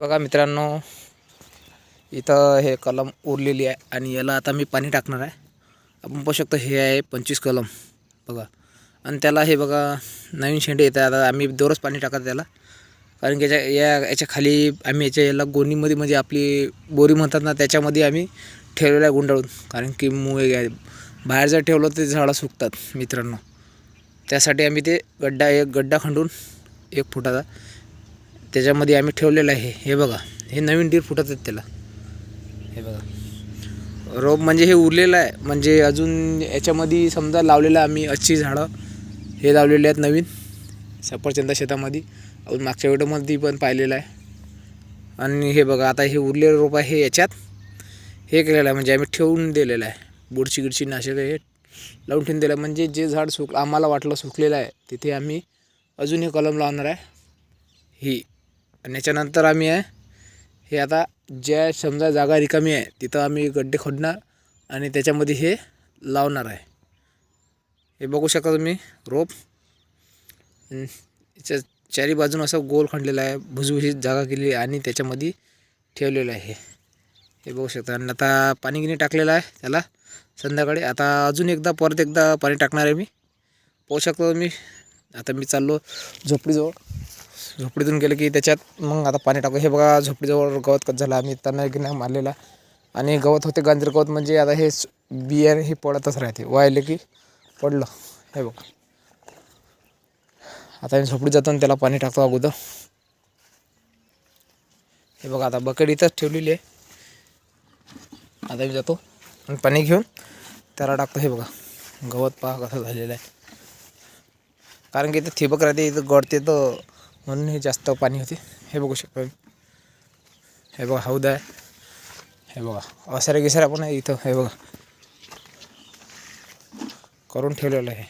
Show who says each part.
Speaker 1: बघा मित्रांनो इथं हे कलम उरलेली आहे आणि याला आता मी पाणी टाकणार आहे. आपण पाहू शकतो हे आहे पंचवीस कलम बघा. आणि त्याला हे बघा नवीन शेंडे येत आहे आता आम्ही दररोज पाणी टाकत त्याला. कारण की याच्या या याच्या खाली आम्ही याच्या याला गोणीमध्ये म्हणजे आपली बोरी म्हणतात ना त्याच्यामध्ये आम्ही ठेवलेलं आहे गुंडाळून. कारण की मुळे बाहेर जर ठेवलं तर ते झाडं सुकतात मित्रांनो. त्यासाठी आम्ही ते गड्डा एक गड्डा खंडून एक फुटाचा त्याच्यामध्ये आम्ही ठेवलेलं आहे. हे बघा. हे नवीन डीर फुटत आहेत त्याला. हे बघा. रोप म्हणजे हे उरलेलं आहे. म्हणजे अजून याच्यामध्ये समजा लावलेलं आहे आम्ही अच्छी झाडं. हे लावलेले आहेत नवीन. सफरचंदा शेतामध्ये. अजून मागच्या व्हिडिओमध्ये पण पाहिलेलं आहे. आणि हे बघा आता हे उरलेलं रोप आहे हे याच्यात. हे केलेलं आहे. म्हणजे आम्ही ठेवून दिलेलं आहे. बुडची गिडची नाशक हे लावून ठेवून दिलं. आहे म्हणजे जे झाड सुक आम्हाला वाटलं सुकलेलं आहे तिथे आम्ही अजून हे कलम लावणार आहे. ही. आणि याच्यानंतर आम्ही आहे हे आता ज्या समजा जागा रिकामी आहे तिथं आम्ही गड्डे खोडणार आणि त्याच्यामध्ये हे लावणार आहे. हे बघू शकता तुम्ही रोप. याच्या चारी बाजून असं गोल खणलेलं आहे भुजभुजीत जागा केली आहे आणि त्याच्यामध्ये ठेवलेलं आहे. हे हे बघू शकता आणि आता पाणी गिनी टाकलेलं आहे त्याला संध्याकाळी. आता अजून एकदा परत एकदा पाणी टाकणार आहे मी. पाहू शकतो मी आता मी चाललो झोपडीजवळ. झोपडीतून गेलं की त्याच्यात मग आता पाणी टाकू. हे बघा झोपडीजवळ गवत कच झालं. आम्ही त्यांना गिन्या मारलेला. आणि गवत होते गांजर गवत म्हणजे आता हे बियाणे हे पडतच राहते. वाहिले की पडलं. हे बघ. आता मी झोपडीत जातो आणि त्याला पाणी टाकतो अगोदर. हे बघा आता बकेट इथंच ठेवलेली आहे. आता मी जातो आणि पाणी घेऊन त्याला टाकतो. हे बघा गवत पहा कसं झालेलं आहे. कारण की इथं ठिबक राहते इथं गळते तर म्हणून हे जास्त पाणी होते. हे बघू शकतो हे बघा हौद आहे हे बघा असाऱ्या गिसाऱ्या पण आहे इथं हे बघा. करून ठेवलेलं आहे.